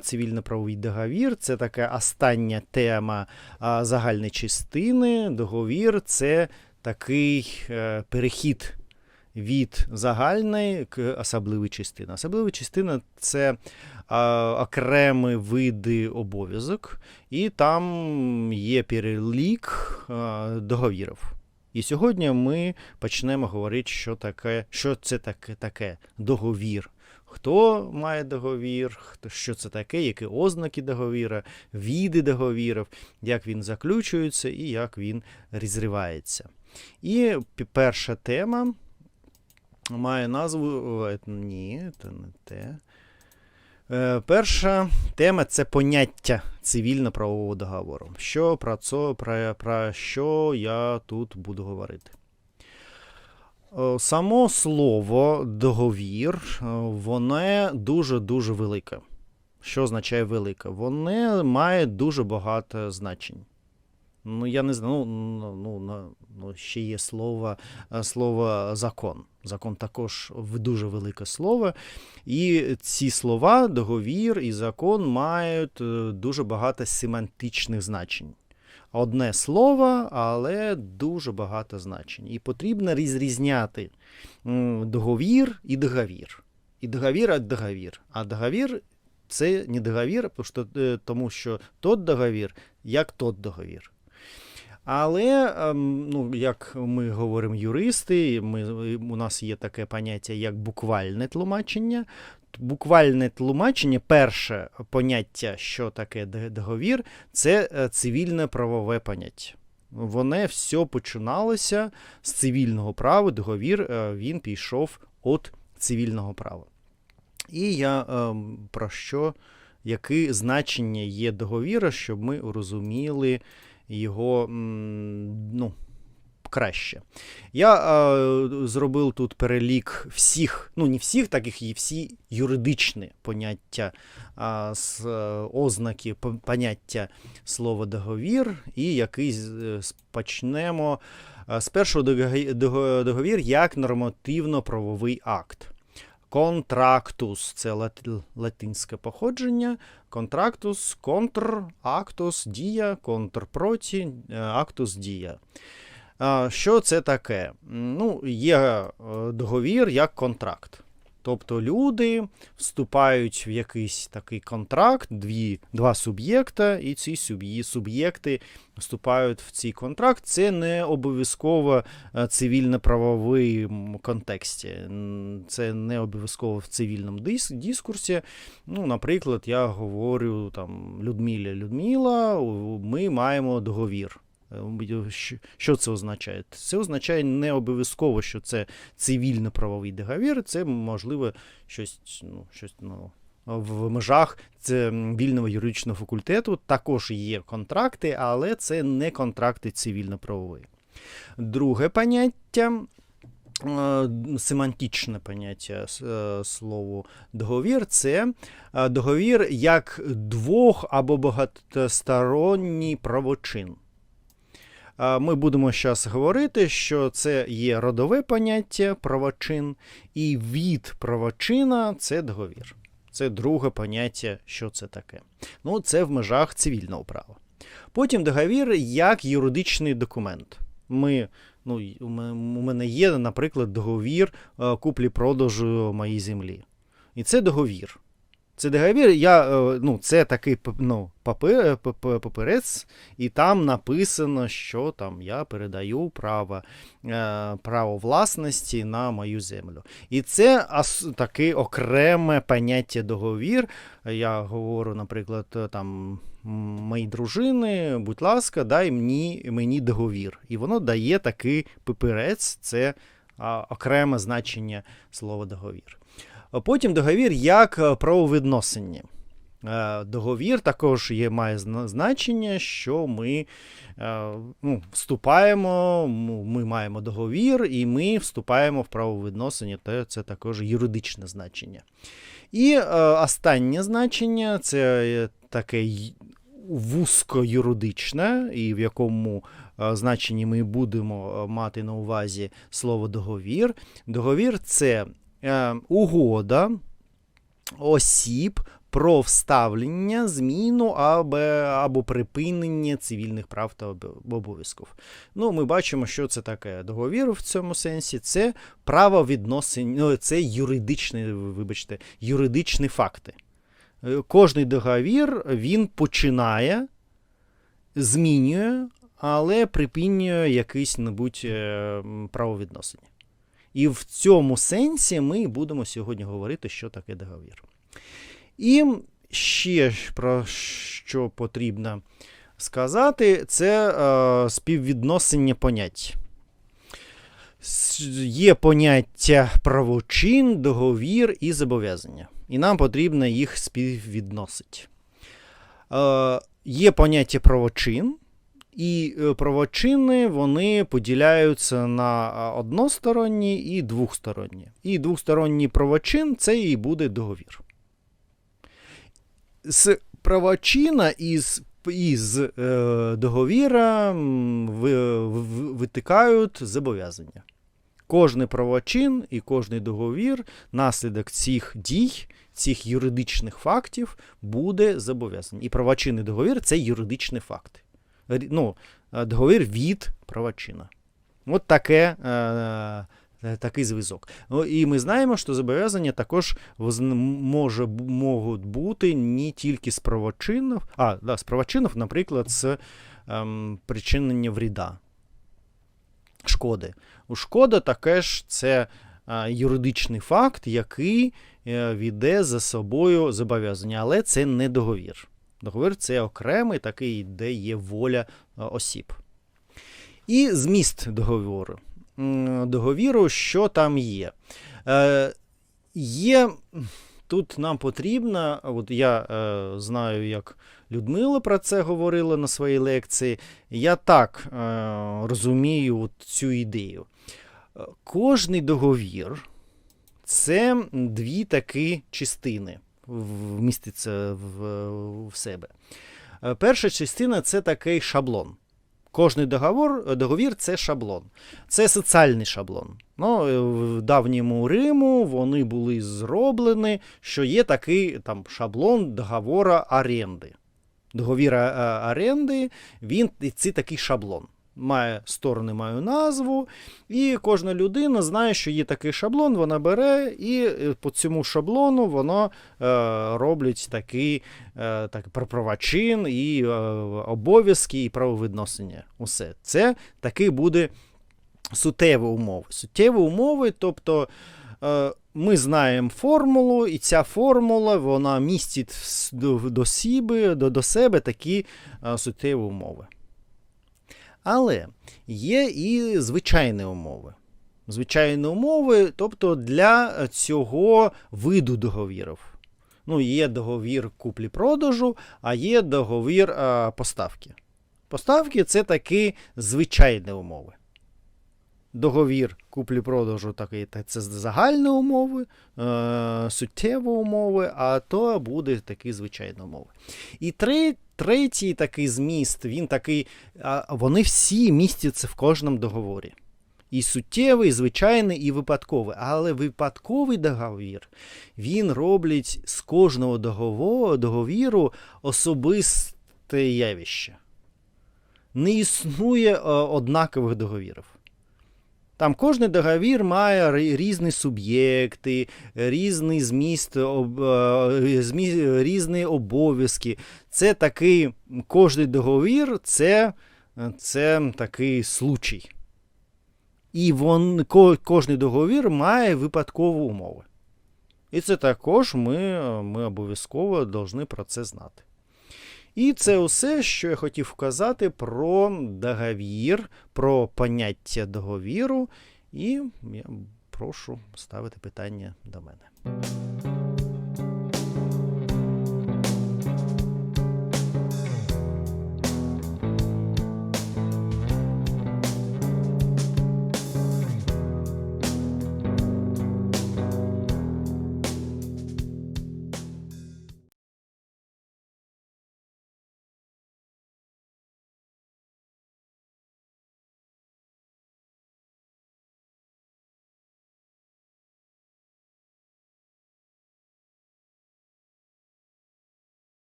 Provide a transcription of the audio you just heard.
Цивільно-правовий договір це така остання тема загальної частини. Договір це такий е, перехід від загальної к особливої частини. Особлива частина це окремі види обов'язок, і там є перелік договірів. І сьогодні ми почнемо говорити, що таке, що це таке, таке договір. Хто має договір, що це таке, які ознаки договіра, види договірів, як він заключується і як він розривається. І перша тема має назву. Ні, це не те. Е, Перша тема це поняття цивільно-правового договору. Що про, це, про, про що я тут буду говорити? Е, Само слово договір, е, воно дуже-дуже велике. Що означає велике? Воно має дуже багато значень. Ну, я не знаю, ну, ну, ну, ну, ще є слово, е, слово закон. Закон також дуже велике слово. І ці слова, договір і закон, мають дуже багато семантичних значень. Одне слово, але дуже багато значень. І потрібно розрізняти договір і договір. І договір а договір. А договір це не договір, тому що, е, тому що тот договір, як тот договір. Але, ем, ну, як ми говоримо юристи, ми, у нас є таке поняття, як буквальне тлумачення. Буквальне тлумачення, перше поняття, що таке договір, це е, цивільне правове поняття. Воно все починалося з цивільного права. Договір е, він пішов від цивільного права. І я ем, про що, яке значення є договіра, щоб ми розуміли його ну, краще. Я е, зробив тут перелік всіх, ну не всіх, таких і всі юридичні поняття, а, з, е, ознаки поняття слова договір, і який е, почнемо е, з першого дого- дого- договір як нормативно-правовий акт. Контрактус це латинське походження. Контрактус, контр, актус, дія, контр проти, е, актус дія. Що це таке? Ну, є е, договір як контракт. Тобто люди вступають в якийсь такий контракт, дві, два суб'єкта, і ці суб'єкти вступають в цей контракт. Це не обов'язково е, цивільно-правовий контексті. Це не обов'язково в цивільному дискурсі. Ну, наприклад, я говорю там Людмилі Людмила, ми маємо договір. Е, Що це означає? Це означає не обов'язково, що це цивільно-правовий договір, це можливо щось, ну, щось ну, в межах це вільного юридичного факультету. Також є контракти, але це не контракти цивільно-правові. Друге поняття. е, Семантичне поняття е, слову договір це договір як двох або багатосторонній правочин. Ми будемо зараз говорити, що це є родове поняття правочин, і від правочина це договір. Це друге поняття, що це таке. Ну, це в межах цивільного права. Потім договір як юридичний документ. Ми, ну, у мене є, наприклад, договір е, куплі-продажу моєї землі. І це договір. Це договір, я, е, ну, це такий ну, папе- п- п- і там написано, що там я передаю право, е, право власності на мою землю. І це таке окреме поняття договір. Я говорю, наприклад, е, там м, моїй дружини, будь ласка, дай мені, мені договір. І воно дає такий папірець, це окреме значення слова договір. Потім договір як е, правовідносини. Е, Договір також є, має значення, що ми е, ну, вступаємо, ми маємо договір, і ми вступаємо в правовідносини, то це також юридичне значення. І останнє значення це таке вузько-юридичне, і в якому значенні ми будемо мати на увазі слово договір. Договір це угода осіб про вставлення, зміну або, або припинення цивільних прав та обов'язків. Ну, ми бачимо, що це таке договір в цьому сенсі. Це право відносин, ну, це юридичні, вибачте, юридичні факти. Е, Кожний договір він починає, змінює, але припинює якісь небудь е, м, правовідносини. І в цьому сенсі ми будемо сьогодні говорити, що таке договір. І ще про що потрібно сказати, це е, співвідносення понять. Є поняття правочин, договір і зобов'язання. І нам потрібно їх співвідносити. Е, є поняття правочин, і е, правочини вони поділяються на односторонні і двохсторонні. І двохсторонній правочин це і буде договір. З правочина із, із е, договіра ви, в- витикають зобов'язання. Кожний правочин і кожний договір, наслідок цих дій, цих юридичних фактів буде зобов'язаний. І правочин і договір це юридичні факти. Ну, е, договір від правочина. От таке, е, е, такий зв'язок. Ну, і ми знаємо, що зобов'язання також може, можуть бути не тільки з правочинів, а да, з правочинів, наприклад, з ем, причинення вреда, шкоди. У шкода таке ж це е, юридичний факт, який е, веде за собою зобов'язання, але це не договір. Договір це окремий такий, де є воля е, осіб. І зміст договору. Договіру, що там є? Е, є тут нам потрібно, от я е, знаю, як Людмила про це говорила на своїй лекції. Я так е, розумію от цю ідею. Е, Кожний договір це дві такі частини вміститься в, в себе. Е, Перша частина це такий шаблон. Кожний договор, договір це шаблон. Це соціальний шаблон. Ну, е, в давньому Риму вони були зроблені, що є такий там, шаблон договора оренди. Договір е, оренди, він це такий шаблон. Має сторони, має назву, і кожна людина знає, що є такий шаблон, вона бере, і е, по цьому шаблону воно е, роблять такий е, так, про правочин і е, обов'язки, і правовідносини. Усе. Це такий буде суттєві умови. Суттєві умови, тобто е, ми знаємо формулу, і ця формула вона містить до, до, себе, до, до себе такі е, суттєві умови. Але є і звичайні умови. Звичайні умови, тобто для цього виду договірів. Ну, є договір куплі-продажу, а є договір а, поставки. Поставки це такі звичайні умови. Договір куплі-продажу такий, та це загальні умови, е, суттєві умови, а то буде такі звичайні умови. І тре, третій такий зміст, він такий, вони всі містяться в кожному договорі. І суттєвий, і звичайний, і випадковий. Але випадковий договір він роблять з кожного договіру особисте явище. Не існує е, однакових договірів. Там кожен договір має різні суб'єкти, різний зміст, е, різні обов'язки. Це такий, кожний договір це, це такий случай. І вон, ко, кожний договір має випадкові умови. І це також ми, ми обов'язково повинні про це знати. І це усе, що я хотів вказати про договір, про поняття договіру. І я прошу ставити питання до мене.